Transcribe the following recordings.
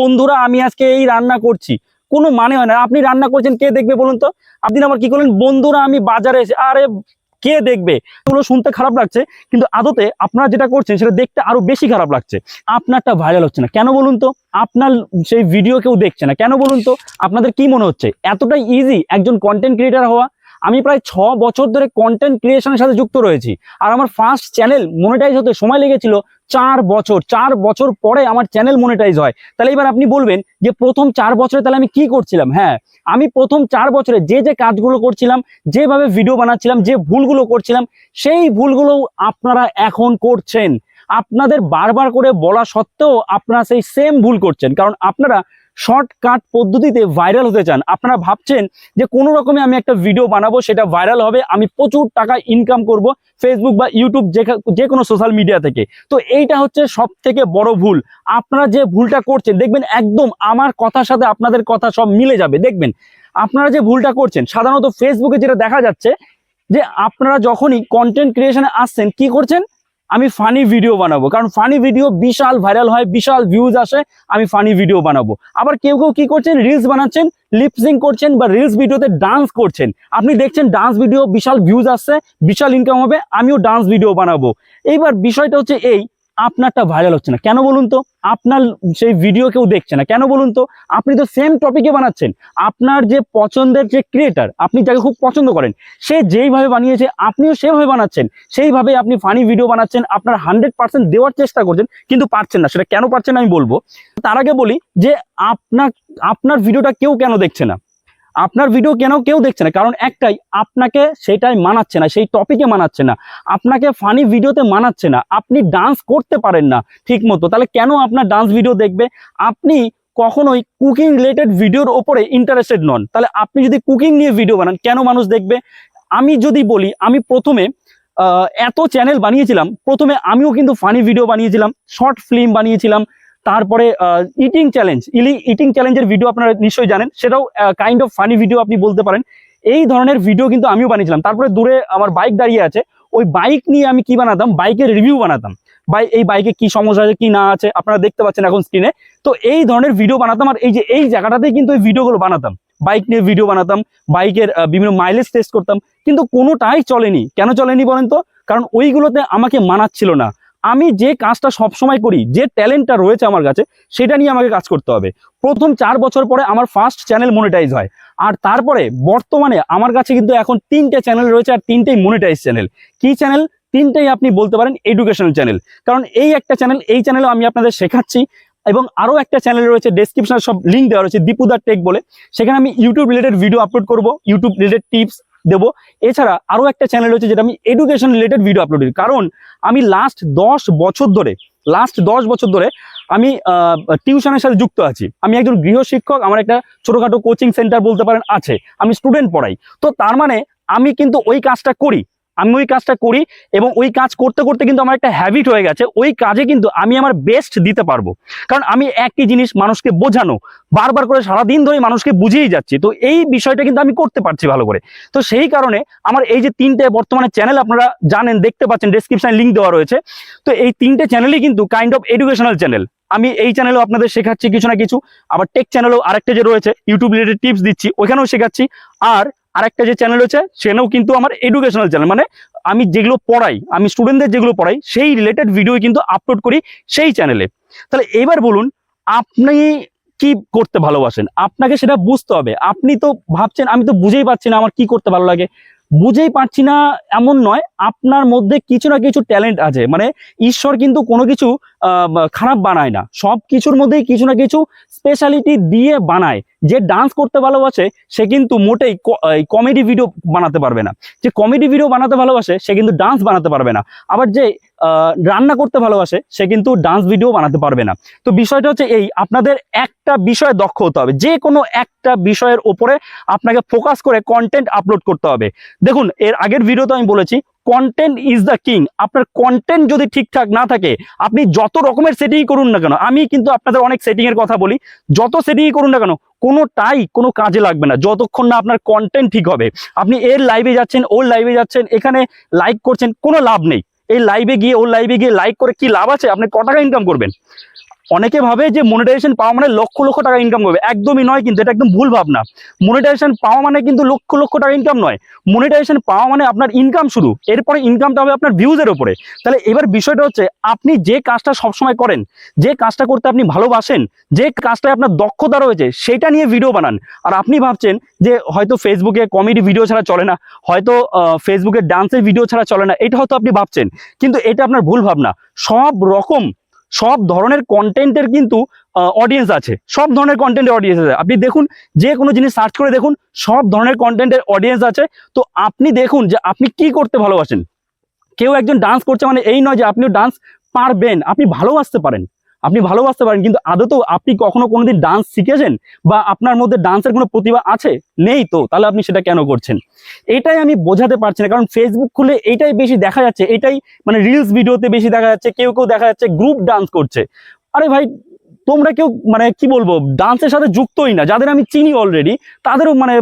বন্ধুরা, আমি আজকে এই রান্না করছি। কোনো মানে হয় না। আপনি রান্না করছেন, কে দেখবে বলুন তো? আপনি আবার কি করলেন? বন্ধুরা, আমি বাজারে এসে, আরে কে দেখবে? এগুলো শুনতে খারাপ লাগছে, কিন্তু আদতে আপনারা যেটা করছেন, সেটা দেখতে আরও বেশি খারাপ লাগছে। আপনারটা ভাইরাল হচ্ছে না। কেন বলুন তো? আপনার সেই ভিডিও কেউ দেখছে না। কেন বলুন তো? আপনাদের কি মনে হচ্ছে? এতটাই ইজি একজন কন্টেন্ট ক্রিয়েটার হওয়া। আমি প্রায় ছ বছর ধরে কন্টেন্ট ক্রিয়েশনের সাথে যুক্ত রয়েছি। আর আমার ফার্স্ট চ্যানেল মনিটাইজ হতে সময় লেগেছিল চার বছর চার বছর পরে আমার চ্যানেল মনিটাইজ হয়। তাহলে এবার আপনি বলবেন যে প্রথম চার বছরে তাহলে আমি কি করছিলাম? হ্যাঁ আমি প্রথম চার বছরে যে যে কাজগুলো করছিলাম, যেভাবে ভিডিও বানাচ্ছিলাম, যে ভুলগুলো করছিলাম, সেই ভুলগুলো আপনারা এখন করছেন। আপনাদের বারবার করে বলা সত্ত্বেও আপনারা সেই সেম ভুল করছেন। কারণ আপনারা শর্টকাট পদ্ধতিতে ভাইরাল হতে চান। আপনারা ভাবছেন যে কোনো রকমে আমি একটা ভিডিও বানাবো, সেটা ভাইরাল হবে, আমি প্রচুর টাকা ইনকাম করব ফেসবুক বা ইউটিউব যে- কোনো সোশ্যাল মিডিয়া থেকে। তো এইটা হচ্ছে সব থেকে বড় ভুল। আপনারা যে ভুলটা করছেন, দেখবেন একদম আমার কথার সাথে আপনাদের কথা সব মিলে যাবে। দেখবেন, আপনারা যে ভুলটা করছেন, সাধারণত ফেসবুকে যেটা দেখা যাচ্ছে যে আপনারা যখনই কন্টেন্ট ক্রিয়েশনে আসছেন, কি করছেন? আমি ফানি ভিডিও বানাবো। কারণ ফানি ভিডিও বিশাল ভাইরাল হয়, বিশাল ভিউজ আসে, আমি ফানি ভিডিও বানাবো। আবার কেউ কেউ কি করছেন রিলস বানাচ্ছেন লিপসিং করছেন বা রিলস ভিডিওতে ডান্স করছেন। আপনি দেখছেন ডান্স ভিডিও বিশাল ভিউজ আসছে, বিশাল ইনকাম হবে, আমিও ডান্স ভিডিও বানাবো। এইবার বিষয়টা হচ্ছে এই আপনারটা ভাইরাল হচ্ছে না। কেন বলুন তো? আপনার সেই ভিডিও কেউ দেখছে না। কেন বলুন তো? আপনি তো সেম টপিকে বানাচ্ছেন। আপনার যে পছন্দের যে ক্রিয়েটার আপনি যাকে খুব পছন্দ করেন, সে যেইভাবে বানিয়েছে, আপনিও সেভাবে বানাচ্ছেন। সেইভাবে আপনি ফানি ভিডিও বানাচ্ছেন, আপনার হান্ড্রেড পার্সেন্ট দেওয়ার চেষ্টা করছেন, কিন্তু পারছেন না। সেটা কেন পারছেন আমি বলব। তার আগে বলি যে আপনার আপনার ভিডিওটা কেউ কেন দেখছে না। আপনার ভিডিও কেন কেউ দেখছে না? কারণ একটাই, আপনাকে সেটাই মানাচ্ছে না, সেই টপিকে মানাচ্ছে না। আপনাকে ফানি ভিডিওতে মানাচ্ছে না। আপনি ডান্স করতে পারেন না ঠিক মতো তাহলে কেন আপনার ডান্স ভিডিও দেখবে? আপনি কখনোই কুকিং রিলেটেড ভিডিওর ওপরে ইন্টারেস্টেড নন। তাহলে আপনি যদি কুকিং নিয়ে ভিডিও বানান, কেন মানুষ দেখবে? আমি যদি বলি, আমি প্রথমে এত চ্যানেল বানিয়েছিলাম। প্রথমে আমিও কিন্তু ফানি ভিডিও বানিয়েছিলাম শর্ট ফিল্ম বানিয়েছিলাম তারপরে ইটিং চ্যালেঞ্জ ইলি ইটিং চ্যালেঞ্জের ভিডিও আপনারা নিশ্চয়ই জানেন। সেটাও কাইন্ড অফ ফানি ভিডিও আপনি বলতে পারেন। এই ধরনের ভিডিও কিন্তু আমিও বানিয়েছিলাম। তারপরে দূরে আমার বাইক দাঁড়িয়ে আছে। ওই বাইক নিয়ে আমি কি বানাতাম? বাইকের রিভিউ বানাতাম। বাই এই বাইকে কি সমস্যা আছে, কি না আছে, আপনারা দেখতে পাচ্ছেন এখন স্ক্রিনে তো এই ধরনের ভিডিও বানাতাম আর এই যে, এই জায়গাটাতেই কিন্তু এই ভিডিওগুলো বানাতাম। বাইক নিয়ে ভিডিও বানাতাম বাইকের বিভিন্ন মাইলেজ টেস্ট করতাম। কিন্তু কোনোটাই চলেনি। কেন চলেনি বলেন তো? কারণ ওইগুলোতে আমাকে মানাচ্ছিল না। আমি যে কাজটা সব সময় করি, যে ট্যালেন্টটা রয়েছে আমার কাছে, সেটা নিয়ে আমাকে কাজ করতে হবে। প্রথম চার বছর পরে আমার ফার্স্ট চ্যানেল মনিটাইজ হয়। আর তারপরে বর্তমানে আমার কাছে কিন্তু এখন তিনটে চ্যানেল রয়েছে আর তিনটেই মনিটাইজ চ্যানেল কি চ্যানেল তিনটেই আপনি বলতে পারেন এডুকেশনাল চ্যানেল কারণ এই একটা চ্যানেল এই চ্যানেলে আমি আপনাদের শেখাচ্ছি। এবং আরও একটা চ্যানেল রয়েছে ডেসক্রিপশনে সব লিঙ্ক দেওয়া রয়েছে, দীপুদার টেক বলে। সেখানে আমি ইউটিউব রিলেটেড ভিডিও আপলোড করব ইউটিউব রিলেটেড টিপস দেবো। এছাড়া আরও একটা চ্যানেল হচ্ছে যেটা আমি এডুকেশন রিলেটেড ভিডিও আপলোড করি। কারণ আমি লাস্ট দশ বছর ধরে লাস্ট দশ বছর ধরে আমি টিউশনের সাথে যুক্ত আছি। আমি একজন গৃহ শিক্ষক, আমার একটা ছোটোখাটো কোচিং সেন্টার বলতে পারেন আছে। আমি স্টুডেন্ট পড়াই। তো তার মানে আমি কিন্তু ওই কাজটা করি। আমি ওই কাজটা করি এবং ওই কাজ করতে করতে কিন্তু আমার একটা হ্যাবিট হয়ে গেছে, ওই কাজে কিন্তু আমি আমার বেস্ট দিতে পারব। কারণ আমি একই জিনিস মানুষকে বোঝানো, বারবার করে সারাদিন ধরে মানুষকে বুঝিয়েই যাচ্ছি। তো এই বিষয়টা কিন্তু আমি করতে পারছি ভালো করে। তো সেই কারণে আমার এই যে তিনটে বর্তমানে চ্যানেল আপনারা জানেন, দেখতে পাচ্ছেন ডেসক্রিপশনে লিঙ্ক দেওয়া রয়েছে। তো এই তিনটে চ্যানেলই কিন্তু কাইন্ড অফ এডুকেশনাল চ্যানেল আমি এই চ্যানেলেও আপনাদের শেখাচ্ছি কিছু না কিছু, আবার টেক চ্যানেলও আরেকটা যে রয়েছে ইউটিউব রিলেটেড টিপস দিচ্ছি, ওখানেও শেখাচ্ছি। আর আরেকটা যে চ্যানেল রয়েছে সেখানেও কিন্তু আমার এডুকেশনাল চ্যানেল মানে আমি যেগুলো পড়াই, আমি স্টুডেন্টদের যেগুলো পড়াই, সেই রিলেটেড ভিডিও কিন্তু আপলোড করি সেই চ্যানেলে তাহলে এবার বলুন, আপনি কি করতে ভালোবাসেন? আপনাকে সেটা বুঝতে হবে। আপনি তো ভাবছেন, আমি তো বুঝেই পাচ্ছি না আমার কি করতে ভালো লাগে। বুঝেই পারছি না এমন নয়, আপনার মধ্যে কিছু না কিছু ট্যালেন্ট আছে। মানে ঈশ্বর কিন্তু কোনো কিছু খারাপ বানায় না। সব কিছুর মধ্যেই কিছু না কিছু স্পেশালিটি দিয়ে বানায়। যে ডান্স করতে ভালোবাসে, সে কিন্তু মোটেই কমেডি ভিডিও বানাতে পারবে না। যে কমেডি ভিডিও বানাতে ভালোবাসে, সে কিন্তু ডান্স বানাতে পারবে না। আবার যে রান্না করতে ভালোবাসে, সে কিন্তু ডান্স ভিডিও বানাতে পারবে না। তো বিষয়টা হচ্ছে এই, আপনাদের একটা বিষয়ে দক্ষ হতে হবে। যে কোনো একটা বিষয়ের ওপরে আপনাকে ফোকাস করে কন্টেন্ট আপলোড করতে হবে। দেখুন, এর আগের ভিডিওতে আমি বলেছি কন্টেন্ট ইজ দ্য কিং আপনার কন্টেন্ট যদি ঠিকঠাক না থাকে, আপনি যত রকমের সেটিং করুন না কেন, আমি কিন্তু আপনাদের অনেক সেটিং এর কথা বলি, যত সেটিং করুন না কেন, কোনোটাই কোনো কাজে লাগবে না। যতক্ষণ না আপনার কন্টেন্ট ঠিক হবে। আপনি এর লাইভে যাচ্ছেন, ওর লাইভে যাচ্ছেন, এখানে লাইক করছেন, কোনো লাভ নেই। এই লাইভে গিয়ে ওর লাইভে গিয়ে লাইক করে কি লাভ আছে? আপনি ক টাকা ইনকাম করবেন? অনেকে ভাবে যে মনিটাইজেশন পাওয়া মানে লক্ষ লক্ষ টাকা ইনকাম করবে। একদমই নয় কিন্তু, এটা একদম ভুল ভাবনা। মনিটাইজেশন পাওয়া মানে কিন্তু লক্ষ লক্ষ টাকা ইনকাম নয়। মনিটাইজেশন পাওয়া মানে আপনার ইনকাম শুরু। এরপরে ইনকামটা হবে আপনার ভিউজের উপরে। তাহলে এবার বিষয়টা হচ্ছে, আপনি যে কাজটা সবসময় করেন, যে কাজটা করতে আপনি ভালোবাসেন, যে কাজটায় আপনার দক্ষতা রয়েছে, সেটা নিয়ে ভিডিও বানান। আর আপনি ভাবছেন যে হয়তো ফেসবুকে কমেডি ভিডিও ছাড়া চলে না, হয়তো ফেসবুকে ডান্সের ভিডিও ছাড়া চলে না, এটা হয়তো আপনি ভাবছেন। কিন্তু এটা আপনার ভুল ভাবনা। সব রকম সব ধরনের কন্টেন্টের কিন্তু অডিয়েন্স আছে। সব ধরনের কন্টেন্টের অডিয়েন্স আছে। আপনি দেখুন, যে কোনো জিনিস সার্চ করে দেখুন, সব ধরনের কন্টেন্টের অডিয়েন্স আছে। তো আপনি দেখুন যে আপনি কি করতে ভালোবাসেন। কেউ একজন ডান্স করছে মানে এই নয় যে আপনিও ডান্স পারবেন, আপনি ভালোবাসতে পারেন। আপনি ভালোবাসতে পারেন, কিন্তু আদতেও আপনি কখনো কোনোদিন ডান্স শিখেছেন? বা আপনার মধ্যে ডান্সের কোনো প্রতিভা আছে? নেই তো, তাহলে আপনি সেটা কেন করছেন? এটাই আমি বোঝাতে পারছি না, কারণ ফেসবুক খুলে এইটাই বেশি দেখা যাচ্ছে, এটাই মানে রিলস ভিডিওতে বেশি দেখা যাচ্ছে, কেউ কেউ দেখা যাচ্ছে গ্রুপ ডান্স করছে। আরে ভাই, তোমরা কেউ মানে কি বলব ডান্সের সাথে যুক্তই না, যাদের আমি চিনি অলরেডি তাদেরও মানে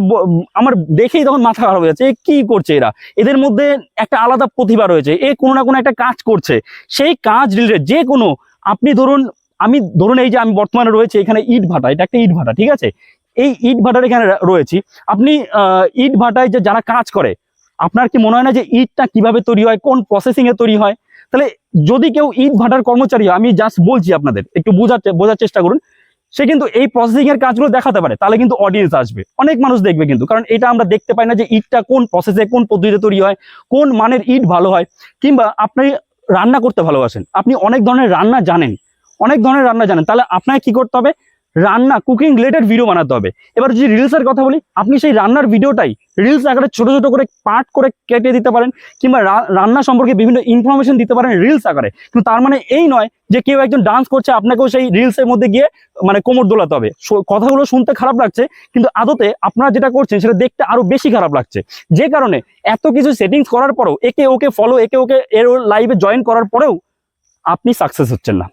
আমার দেখেই তখন মাথা খারাপ হয়ে যাচ্ছে, এ কি করছে এরা? এদের মধ্যে একটা আলাদা প্রতিভা রয়েছে, এ কোনো না কোনো একটা কাজ করছে। সেই কাজ রিলেটেড যে কোনো আপনি ধরুন, আমি ধরুন এই যে আমি বর্তমানে রয়েছে, এখানে ইট ভাটা, এটা একটা ইট ভাটা, ঠিক আছে? এই ইট ভাটার এখানে রয়েছি। আপনি ইট ভাটায় যে যারা কাজ করে, আপনার কি মনে হয় না যে ইটটা কীভাবে তৈরি হয়, কোন প্রসেসিং এ তৈরি হয়? তাহলে যদি কেউ ইট ভাটার কর্মচারী আমি জাস্ট বলছি আপনাদের, একটু বোঝার বোঝার চেষ্টা করুন। সে কিন্তু এই প্রসেসিং এর কাজগুলো দেখাতে পারে, তাহলে কিন্তু অডিয়েন্স আসবে। অনেক মানুষ দেখবে কিন্তু, কারণ এটা আমরা দেখতে পাই না যে ইটটা কোন প্রসেসে কোন পদ্ধতিতে তৈরি হয়, কোন মানের ইট ভালো হয়। কিংবা আপনি রান্না করতে ভালোবাসেন। আপনি অনেক ধরনের রান্না জানেন। অনেক ধরনের রান্না জানেন। তাহলে আপনাকে কি করতে হবে? রান্না কুকিং রিলেটেড ভিডিও বানাতে হবে। এবার যদি রিলসের কথা বলি, আপনি সেই রান্নার ভিডিওটাই রিলস আকারে ছোট ছোট করে পার্ট করে কেটে দিতে পারেন, কিংবা রান্না সম্পর্কে বিভিন্ন ইনফরমেশন দিতে পারেন রিলস আকারে। কিন্তু তার মানে এই নয় যে কেউ একজন ডান্স করছে, আপনাকেও সেই রিলসের মধ্যে গিয়ে মানে কোমর দোলাতে হবে। কথাগুলো শুনতে খারাপ লাগছে, কিন্তু আদতে আপনারা যেটা করছেন, সেটা দেখতে আরও বেশি খারাপ লাগছে। যে কারণে এত কিছু সেটিংস করার পরেও, একে ওকে ফলো একে ওকে এর লাইভে জয়েন করার পরেও আপনি সাকসেস হচ্ছেন না।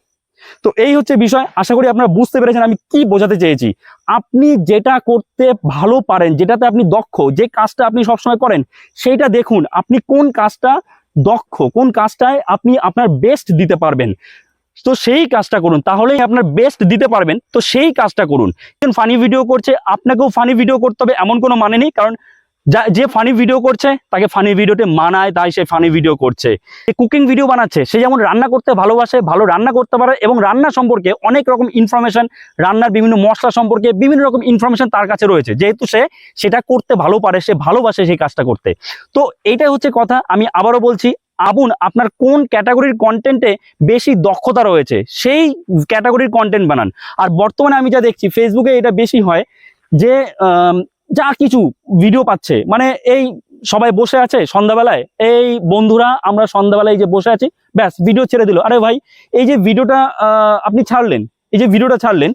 তো এই হচ্ছে বিষয়। আশা করি আপনারা বুঝতে পেরেছেন আমি কি বোঝাতে চেয়েছি। আপনি যেটা করতে ভালো পারেন, যেটাতে আপনি দক্ষ, যে কাজটা আপনি সবসময় করেন, সেইটা দেখুন আপনি কোন কাজটা দক্ষ, কোন কাজটায় আপনি আপনার বেস্ট দিতে পারবেন। তো সেই কাজটা করুন, তাহলেই আপনার বেস্ট দিতে পারবেন। তো সেই কাজটা করুন। ফানি ভিডিও করছে, আপনাকেও ফানি ভিডিও করতে হবে, এমন কোনো মানে নেই, কারণ যা যে ফানি ভিডিও করছে, তাকে ফানি ভিডিওতে মানায়, তাই সে ফানি ভিডিও করছে। যে কুকিং ভিডিও বানাচ্ছে, সে যেমন রান্না করতে ভালোবাসে, ভালো রান্না করতে পারে, এবং রান্না সম্পর্কে অনেক রকম ইনফরমেশন রান্নার বিভিন্ন মশলা সম্পর্কে বিভিন্ন রকম ইনফরমেশন তার কাছে রয়েছে। যেহেতু সে সেটা করতে ভালো পারে, সে ভালোবাসে সেই কাজটা করতে। তো এইটাই হচ্ছে কথা, আমি আবারও বলছি, আবুন, আপনার কোন ক্যাটাগরির কন্টেন্টে বেশি দক্ষতা রয়েছে, সেই ক্যাটাগরির কন্টেন্ট বানান। আর বর্তমানে আমি যা দেখছি ফেসবুকে এটা বেশি হয় যে যা কিছু ভিডিও পাচ্ছে মানে এই সবাই বসে আছে সন্ধ্যাবেলায়, এই বন্ধুরা আমরা সন্ধ্যাবেলায় যে বসে আছি, ব্যাস ভিডিও ছেড়ে দিল। আরে ভাই, এই যে ভিডিওটা আপনি ছাড়লেন, এই যে ভিডিওটা ছাড়লেন,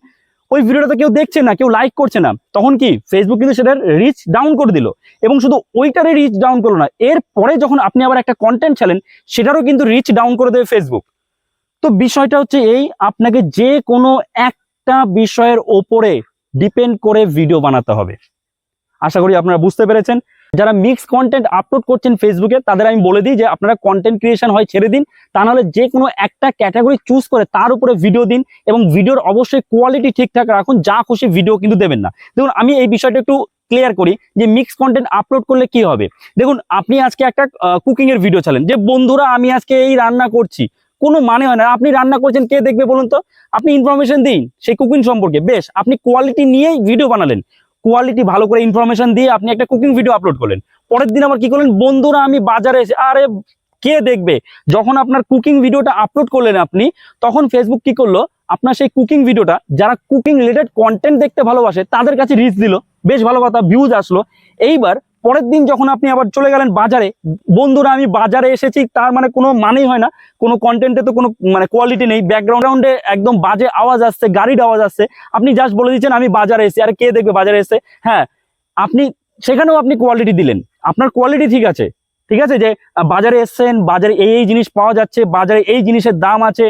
ওই ভিডিওটা তো কেউ দেখছে না, কেউ লাইক করছে না। তখন কি ফেসবুক কিন্তু সেটার রিচ ডাউন করে দিল। এবং শুধু ওইটারই রিচ ডাউন করল না এরপরে যখন আপনি আবার একটা কন্টেন্ট ছাড়লেন, সেটারও কিন্তু রিচ ডাউন করে দেবে ফেসবুক তো বিষয়টা হচ্ছে এই, আপনাকে যে কোনো একটা বিষয়ের ওপরে ডিপেন্ড করে ভিডিও বানাতে হবে। আশা করি আপনারা বুঝতে পেরেছেন। যারা মিক্স কন্টেন্ট আপলোড করছেন ফেসবুকে তাদের আমি বলে দিই যে আপনারা কন্টেন্ট ক্রিয়েশন হয় ছেড়ে দিন। তা নাহলে যে কোনো একটা ক্যাটাগরি চুজ করে তার উপরে ভিডিও দিন এবং ভিডিওর অবশ্যই কোয়ালিটি ঠিকঠাক রাখুন। যা খুশি ভিডিও কিন্তু দেবেন না। দেখুন, আমি এই বিষয়টা একটু ক্লিয়ার করি যে মিক্স কন্টেন্ট আপলোড করলে কি হবে? দেখুন, আপনি আজকে একটা কুকিং এর ভিডিও চালেন। যে বন্ধুরা, আমি আজকে এই রান্না করছি। কোনো মানে হয় না। আপনি রান্না করছেন, কে দেখবে বলুন তো? আপনি ইনফরমেশন দিন সেই কুকিং সম্পর্কে। বেশ, আপনি কোয়ালিটি নিয়েই ভিডিও বানালেন। কোয়ালিটি ভালো করে ইনফরমেশন দিয়ে আপনি একটা কুকিং ভিডিও আপলোড করলেন। পরের দিন আবার কি করলেন? বন্ধুরা, আমি বাজারে এসে, আরে কে দেখবে? যখন আপনার কুকিং ভিডিওটা আপলোড করলেন আপনি, তখন ফেসবুক কি করল? আপনার সেই কুকিং ভিডিওটা যারা কুকিং রিলেটেড কন্টেন্ট দেখতে ভালোবাসে, তাদের কাছে রিচ দিল। বেশ ভালো কথা ভিউজ আসলো। এইবার পরের দিন যখন আপনি আবার চলে গেলেন বাজারে, বন্ধুরা আমি বাজারে এসেছি, তার মানে কোনো মানেই হয় না। কোনো কন্টেন্টে তো কোনো মানে কোয়ালিটি নেই। ব্যাকগ্রাউন্ডে একদম বাজে আওয়াজ আসছে, গাড়ির আওয়াজ আসছে। আপনি জাস্ট বলে দিচ্ছেন, আমি বাজারে এসেছি। আর কে দেখবে বাজারে এসে? হ্যাঁ আপনি, সেখানেও আপনি কোয়ালিটি দিলেন। আপনার কোয়ালিটি ঠিক আছে। ঠিক আছে যে, বাজারে এসছেন, বাজারে এই এই জিনিস পাওয়া যাচ্ছে, বাজারে এই জিনিসের দাম আছে।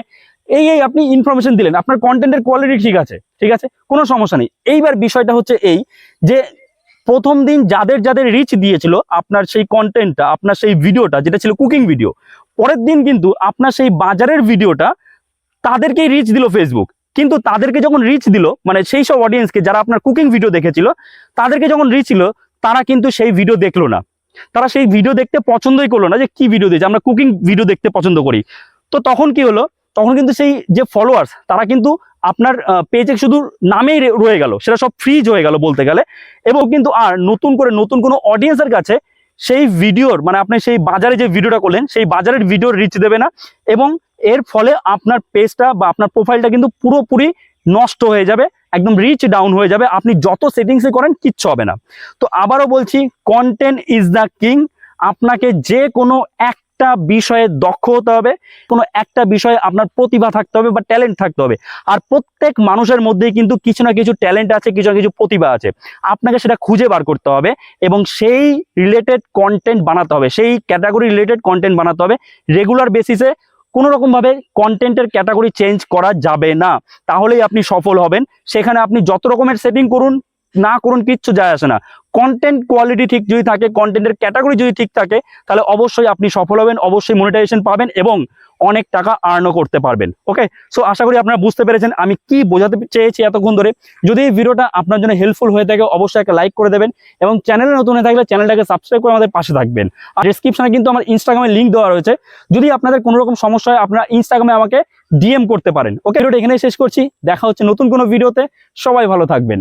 এই এই আপনি ইনফরমেশন দিলেন। আপনার কন্টেন্টের কোয়ালিটি ঠিক আছে। ঠিক আছে? কোনো সমস্যা নেই। এইবার বিষয়টা হচ্ছে এই যে প্রথম দিন যাদের যাদের রিচ দিয়েছিল আপনার সেই কন্টেন্টটা আপনার সেই ভিডিওটা যেটা ছিল কুকিং ভিডিও পরের দিন কিন্তু আপনার সেই বাজারের ভিডিওটা তাদেরকেই রিচ দিল ফেসবুক কিন্তু তাদেরকে যখন রিচ দিল মানে সেই সব অডিয়েন্সকে যারা আপনার কুকিং ভিডিও দেখেছিল, তাদেরকে যখন রিচ ছিল তারা কিন্তু সেই ভিডিও দেখল না। তারা সেই ভিডিও দেখতে পছন্দই করল না যে কি ভিডিও দিয়েছে, আমরা কুকিং ভিডিও দেখতে পছন্দ করি। তো তখন কি হলো, তখন কিন্তু সেই যে ফলোয়ার্স তারা কিন্তু আপনার পেজে শুধু নামেই রয়ে গেল, সেটা সব ফ্রিজ হয়ে গেল বলতে গেলে। এবং কিন্তু আর নতুন করে নতুন কোনো অডিয়েন্সের কাছে সেই ভিডিওর মানে আপনি সেই বাজারে যে ভিডিওটা করলেন, সেই বাজারের ভিডিওর রিচ দেবে না। এবং এর ফলে আপনার পেজটা বা আপনার প্রোফাইলটা কিন্তু পুরোপুরি নষ্ট হয়ে যাবে, একদম রিচ ডাউন হয়ে যাবে। আপনি যত সেটিংসে করেন, কিচ্ছু হবে না। তো আবারও বলছি কন্টেন্ট ইজ দ্য কিং আপনাকে যে কোনো একটা বিষয়ে দক্ষ হতে হবে, কোনো একটা বিষয়ে আপনার প্রতিভা থাকতে হবে বা ট্যালেন্ট থাকতে হবে। আর প্রত্যেক মানুষের মধ্যেই কিন্তু কিছু না কিছু ট্যালেন্ট আছে, কিছু না কিছু প্রতিভা আছে। আপনাকে সেটা খুঁজে বার করতে হবে এবং সেই রিলেটেড কন্টেন্ট বানাতে হবে, সেই ক্যাটাগরি রিলেটেড কন্টেন্ট বানাতে হবে। রেগুলার বেসিসে কোনো রকমভাবে কন্টেন্টের ক্যাটাগরি চেঞ্জ করা যাবে না। তাহলেই আপনি সফল হবেন। সেখানে আপনি যত রকমের সেটিং করুন না করুন, কিচ্ছু যায় আসে না। কন্টেন্ট কোয়ালিটি ঠিক যদি থাকে কন্টেন্টের ক্যাটাগরি যদি ঠিক থাকে, তাহলে অবশ্যই আপনি সফল হবেন, অবশ্যই মনিটাইজেশন পাবেন এবং অনেক টাকা আর্নও করতে পারবেন। ওকে সো আশা করি আপনারা বুঝতে পেরেছেন। আমি কি বোঝাতে চেয়েছি এতক্ষণ ধরে, যদি এই ভিডিওটা আপনার জন্য হেল্পফুল হয়ে থাকে, অবশ্যই একটা লাইক করে দেবেন এবং চ্যানেলে নতুন হয়ে থাকলে চ্যানেলটাকে সাবস্ক্রাইব করে আমাদের পাশে থাকবেন। আর ডিসক্রিপশনে কিন্তু আমার ইনস্টাগ্রামে লিঙ্ক দেওয়া রয়েছে। যদি আপনাদের কোনো রকম সমস্যা হয়, আপনারা ইনস্টাগ্রামে আমাকে ডিএম করতে পারেন। ওকে ভিডিওটা এখানেই শেষ করছি। দেখা হচ্ছে নতুন কোনো ভিডিওতে সবাই ভালো থাকবেন।